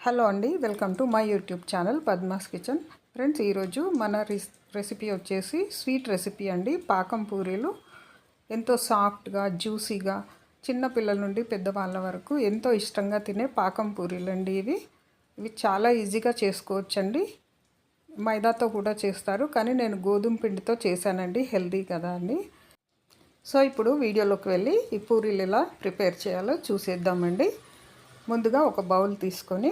Hello అండి welcome to my YouTube channel Padma's kitchen. Friends ఈరోజు మన రెస్- రెసిపీ వచ్చేసి స్వీట్ రెసిపీ అండి. పాకం పూరీలు ఎంతో సాఫ్ట్గా జ్యూసీగా చిన్న పిల్లల నుండి పెద్దవాళ్ళ వరకు ఎంతో ఇష్టంగా తినే పాకం పూరీలు అండి ఇవి. ఇవి చాలా ఈజీగా చేసుకోవచ్చండి. మైదాతో కూడా చేస్తారు కానీ నేను గోధుమ పిండితో చేశానండి హెల్దీ కదా అని సో ఇప్పుడు వీడియోలోకి వెళ్ళి ఈ పూరీలు ఎలా ప్రిపేర్ చేయాలో చూసేద్దామండి. ముందుగా ఒక బౌల్ తీసుకొని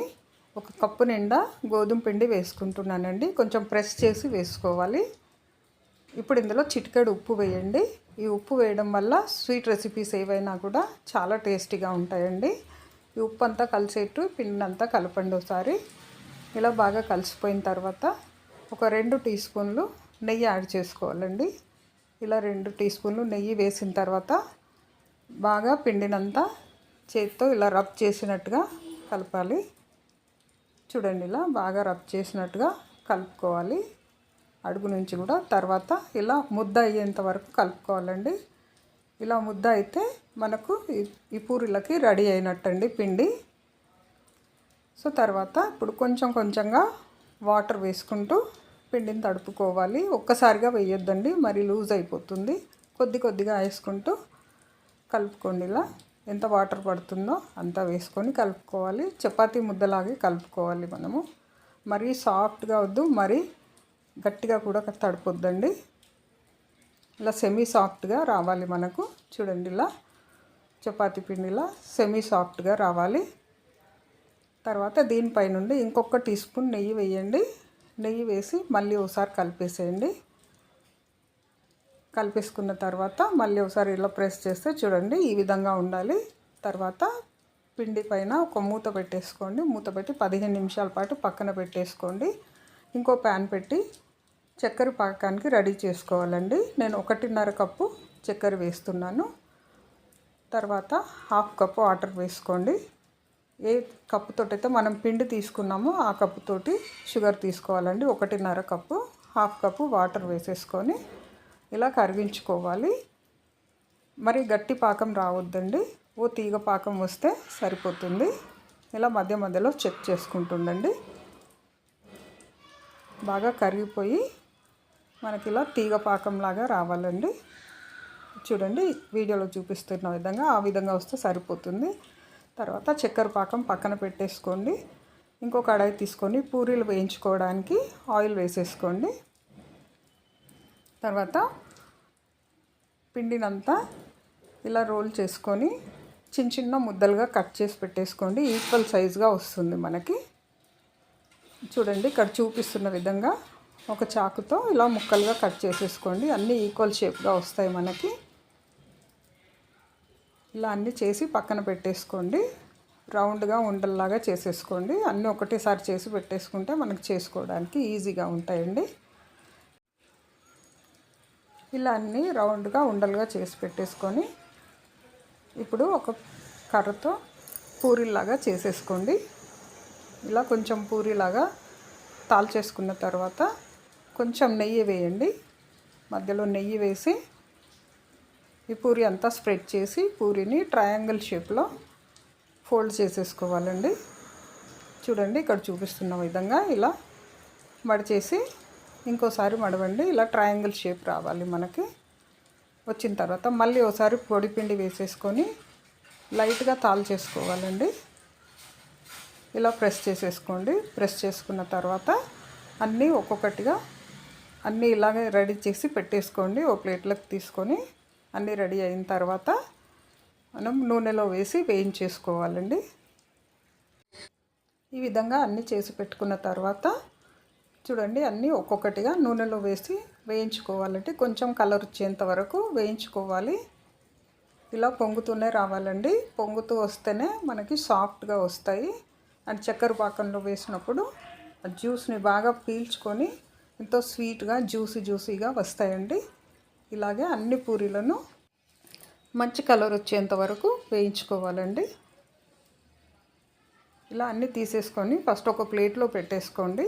ఒక కప్పు నిండా గోధుమ పిండి వేసుకుంటున్నానండి. కొంచెం ప్రెస్ చేసి వేసుకోవాలి. ఇప్పుడు ఇందులో చిటికెడు ఉప్పు వేయండి. ఈ ఉప్పు వేయడం వల్ల స్వీట్ రెసిపీస్ ఏవైనా కూడా చాలా టేస్టీగా ఉంటాయండి. ఈ ఉప్పు అంతా కలిసేట్టు పిండి అంతా కలపండి ఒకసారి. ఇలా బాగా కలిసిపోయిన తర్వాత ఒక రెండు టీ స్పూన్లు నెయ్యి యాడ్ చేసుకోవాలండి. ఇలా రెండు టీ స్పూన్లు నెయ్యి వేసిన తర్వాత బాగా పిండినంతా చేతితో ఇలా రబ్ చేసినట్టుగా కలపాలి. చూడండి ఇలా బాగా రబ్ చేసినట్టుగా కలుపుకోవాలి. అడుగు నుంచి కూడా తర్వాత ఇలా ముద్ద అయ్యేంత వరకు కలుపుకోవాలండి. ఇలా ముద్ద అయితే మనకు ఈ- పూరీలకి రెడీ అయినట్టండి పిండి. సో తర్వాత ఇప్పుడు కొంచెం కొంచెంగా వాటర్ వేసుకుంటూ పిండిని తడుపుకోవాలి. ఒక్కసారిగా వేయొద్దండి మరి లూజ్ అయిపోతుంది. కొద్ది కొద్దిగా వేసుకుంటూ కలుపుకోండి ఇలా. ఎంత వాటర్ పడుతుందో అంత వేసుకొని కలుపుకోవాలి. చపాతీ ముద్దలాగే కలుపుకోవాలి మనము. మరీ సాఫ్ట్గా వద్దు మరీ గట్టిగా కూడా తడపొద్దండి. ఇలా సెమీ సాఫ్ట్గా రావాలి మనకు. చూడండి ఇలా చపాతీ పిండిలా సెమీ సాఫ్ట్గా రావాలి. తర్వాత దీనిపై నుండి ఇంకొక టీ స్పూన్ నెయ్యి వేయండి. నెయ్యి వేసి మళ్ళీ ఒకసారి కలిపేసేయండి. కలిపేసుకున్న తర్వాత మళ్ళీ ఒకసారి ఇలా ప్రెస్ చేస్తే చూడండి ఈ విధంగా ఉండాలి. తర్వాత పిండి పైన ఒక మూత పెట్టేసుకోండి. మూత పెట్టి పదిహేను నిమిషాల పాటు పక్కన పెట్టేసుకోండి. ఇంకో ప్యాన్ పెట్టి చక్కెర పాకానికి రెడీ చేసుకోవాలండి. నేను ఒకటిన్నర కప్పు చక్కెర వేస్తున్నాను. తర్వాత హాఫ్ కప్పు వాటర్ వేసుకోండి. ఏ కప్పుతోటైతే మనం పిండి తీసుకున్నామో ఆ కప్పుతోటి షుగర్ తీసుకోవాలండి. ఒకటిన్నర కప్పు హాఫ్ కప్పు వాటర్ వేసేసుకొని ఇలా కరిగించుకోవాలి. మరి గట్టి పాకం రావద్దండి. ఓ తీగ పాకం వస్తే సరిపోతుంది. ఇలా మధ్య మధ్యలో చెక్ చేసుకుంటుండండి. బాగా కరిగిపోయి మనకి ఇలా తీగ పాకంలాగా రావాలండి. చూడండి వీడియోలో చూపిస్తున్న విధంగా ఆ విధంగా వస్తే సరిపోతుంది. తర్వాత చక్కెర పాకం పక్కన పెట్టేసుకోండి. ఇంకో కడాయి తీసుకొని పూరీలు వేయించుకోవడానికి ఆయిల్ వేసేసుకోండి. తర్వాత పిండినంతా ఇలా రోల్ చేసుకొని చిన్న చిన్న ముద్దలుగా కట్ చేసి పెట్టేసుకోండి. ఈక్వల్ సైజ్గా వస్తుంది మనకి. చూడండి ఇక్కడ చూపిస్తున్న విధంగా ఒక చాకుతో ఇలా ముక్కలుగా కట్ చేసేసుకోండి. అన్నీ ఈక్వల్ షేప్గా వస్తాయి మనకి. ఇలా అన్నీ చేసి పక్కన పెట్టేసుకోండి. రౌండ్గా ఉండల్లాగా చేసేసుకోండి. అన్నీ ఒకటేసారి చేసి పెట్టేసుకుంటే మనకి చేసుకోవడానికి ఈజీగా ఉంటాయండి. ఇలా అన్నీ రౌండ్గా ఉండలుగా చేసి పెట్టేసుకొని ఇప్పుడు ఒక కర్రతో పూరీలాగా చేసేసుకోండి. ఇలా కొంచెం పూరీలాగా తాల్చేసుకున్న తర్వాత కొంచెం నెయ్యి వేయండి. మధ్యలో నెయ్యి వేసి ఈ పూరి అంతా స్ప్రెడ్ చేసి పూరిని ట్రయాంగిల్ షేప్లో ఫోల్డ్ చేసేసుకోవాలండి. చూడండి ఇక్కడ చూపిస్తున్న విధంగా ఇలా మడిచేసి ఇంకోసారి మడవండి. ఇలా ట్రయాంగిల్ షేప్ రావాలి మనకి. వచ్చిన తర్వాత మళ్ళీ ఒకసారి పొడి పిండి వేసేసుకొని లైట్గా తాలు చేసుకోవాలండి. ఇలా ప్రెస్ చేసేసుకోండి. ప్రెస్ చేసుకున్న తర్వాత అన్నీ ఒక్కొక్కటిగా అన్నీ ఇలాగే రెడీ చేసి పెట్టేసుకోండి. ఓ ప్లేట్లోకి తీసుకొని అన్నీ రెడీ అయిన తర్వాత మనం నూనెలో వేసి వేయించేసుకోవాలండి. ఈ విధంగా అన్నీ చేసి పెట్టుకున్న తర్వాత చూడండి అన్నీ ఒక్కొక్కటిగా నూనెలో వేసి వేయించుకోవాలంటే కొంచెం కలర్ వచ్చేంత వరకు వేయించుకోవాలి. ఇలా పొంగుతూనే రావాలండి. పొంగుతూ వస్తేనే మనకి సాఫ్ట్గా వస్తాయి. అండ్ చక్కెర పాకంలో వేసినప్పుడు ఆ జ్యూస్ని బాగా పీల్చుకొని ఎంతో స్వీట్గా జ్యూసీ జ్యూసీగా వస్తాయండి. ఇలాగే అన్ని పూరీలను మంచి కలర్ వచ్చేంత వరకు వేయించుకోవాలండి. ఇలా అన్నీ తీసేసుకొని ఫస్ట్ ఒక ప్లేట్లో పెట్టేసుకోండి.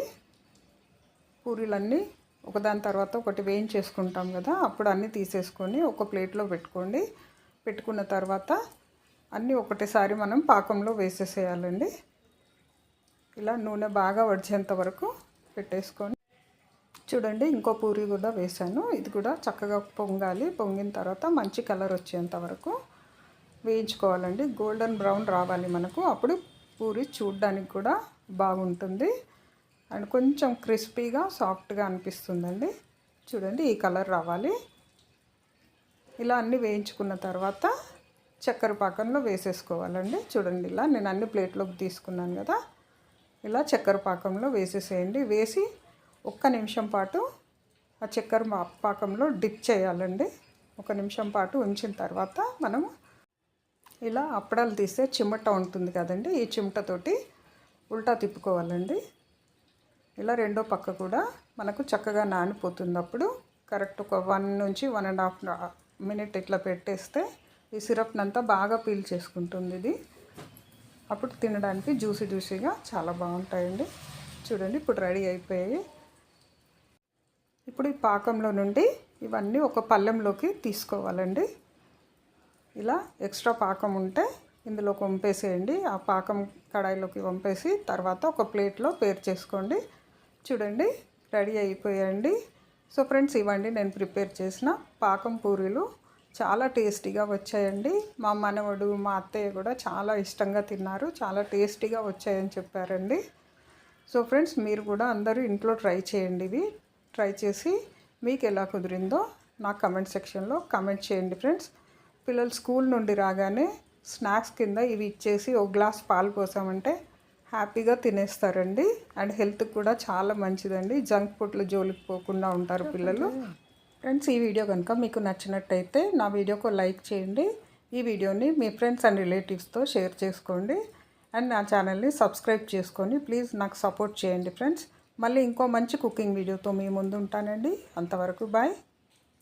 పూరీలన్నీ ఒకదాని తర్వాత ఒకటి వేయించేసుకుంటాం కదా అప్పుడు అన్నీ తీసేసుకొని ఒక ప్లేట్లో పెట్టుకోండి. పెట్టుకున్న తర్వాత అన్నీ ఒకటేసారి మనం పాకంలో వేసేసేయాలండి. ఇలా నూనె బాగా వడిచేంత వరకు పెట్టేసుకొని చూడండి ఇంకో పూరి కూడా వేసాను ఇది కూడా చక్కగా పొంగాలి. పొంగిన తర్వాత మంచి కలర్ వచ్చేంత వరకు వేయించుకోవాలండి. గోల్డెన్ బ్రౌన్ రావాలి మనకు. అప్పుడు పూరి చూడ్డానికి కూడా బాగుంటుంది. అండ్ కొంచెం క్రిస్పీగా సాఫ్ట్గా అనిపిస్తుందండి. చూడండి ఈ కలర్ రావాలి. ఇలా అన్నీ వేయించుకున్న తర్వాత చక్కెర పాకంలో వేసేసుకోవాలండి. చూడండి ఇలా నేను అన్ని ప్లేట్లోకి తీసుకున్నాను కదా. ఇలా చక్కెర పాకంలో వేసేసేయండి. వేసి ఒక్క నిమిషం పాటు ఆ చక్కెర పాకంలో డిప్ చేయాలండి. ఒక నిమిషం పాటు ఉంచిన తర్వాత మనం ఇలా అప్పడాలు తీస్తే చిమట ఉంటుంది కదండి. ఈ చిమటతోటి ఉల్టా తిప్పుకోవాలండి. ఇలా రెండో పక్క కూడా మనకు చక్కగా నానిపోతుంది. అప్పుడు కరెక్ట్ ఒక వన్ నుంచి వన్ అండ్ హాఫ్ మినిట్ ఇట్లా పెట్టేస్తే ఈ సిరప్నంతా బాగా పీల్ చేసుకుంటుంది ఇది. అప్పుడు తినడానికి జ్యూసీ జ్యూసీగా చాలా బాగుంటాయండి. చూడండి ఇప్పుడు రెడీ అయిపోయాయి. ఇప్పుడు ఈ పాకంలో నుండి ఇవన్నీ ఒక పళ్ళెంలోకి తీసుకోవాలండి. ఇలా ఎక్స్ట్రా పాకం ఉంటే ఇందులోకి వంపేసేయండి. ఆ పాకం కడాయిలోకి వంపేసి తర్వాత ఒక ప్లేట్లో పేర్ చేసుకోండి. చూడండి రెడీ అయిపోయాయండి సో ఫ్రెండ్స్ ఇవ్వండి నేను ప్రిపేర్ చేసిన పాకం పూరీలు. చాలా టేస్టీగా వచ్చాయండి. మా మనవడు మా అత్తయ్య కూడా చాలా ఇష్టంగా తిన్నారు. చాలా టేస్టీగా వచ్చాయని చెప్పారండి. సో ఫ్రెండ్స్ మీరు కూడా అందరూ ఇంట్లో ట్రై చేయండి ఇవి ట్రై చేసి మీకు ఎలా కుదిరిందో నా కమెంట్ సెక్షన్లో కమెంట్ చేయండి ఫ్రెండ్స్. పిల్లలు స్కూల్ నుండి రాగానే స్నాక్స్ కింద ఇవి ఇచ్చేసి ఒక గ్లాస్ పాలు పోసామంటే హ్యాపీగా తినేస్తారండి. అండ్ హెల్త్కి కూడా చాలా మంచిదండి. జంక్ ఫుడ్లు జోలికి పోకుండా ఉంటారు పిల్లలు. ఫ్రెండ్స్ ఈ వీడియో కనుక మీకు నచ్చినట్టయితే నా వీడియోకు లైక్ చేయండి. ఈ వీడియోని మీ ఫ్రెండ్స్ అండ్ రిలేటివ్స్తో షేర్ చేసుకోండి. అండ్ నా ఛానల్ని సబ్స్క్రైబ్ చేసుకొని ప్లీజ్ నాకు సపోర్ట్ చేయండి ఫ్రెండ్స్. మళ్ళీ ఇంకో మంచి కుకింగ్ వీడియోతో మీ ముందు ఉంటానండి. అంతవరకు బాయ్.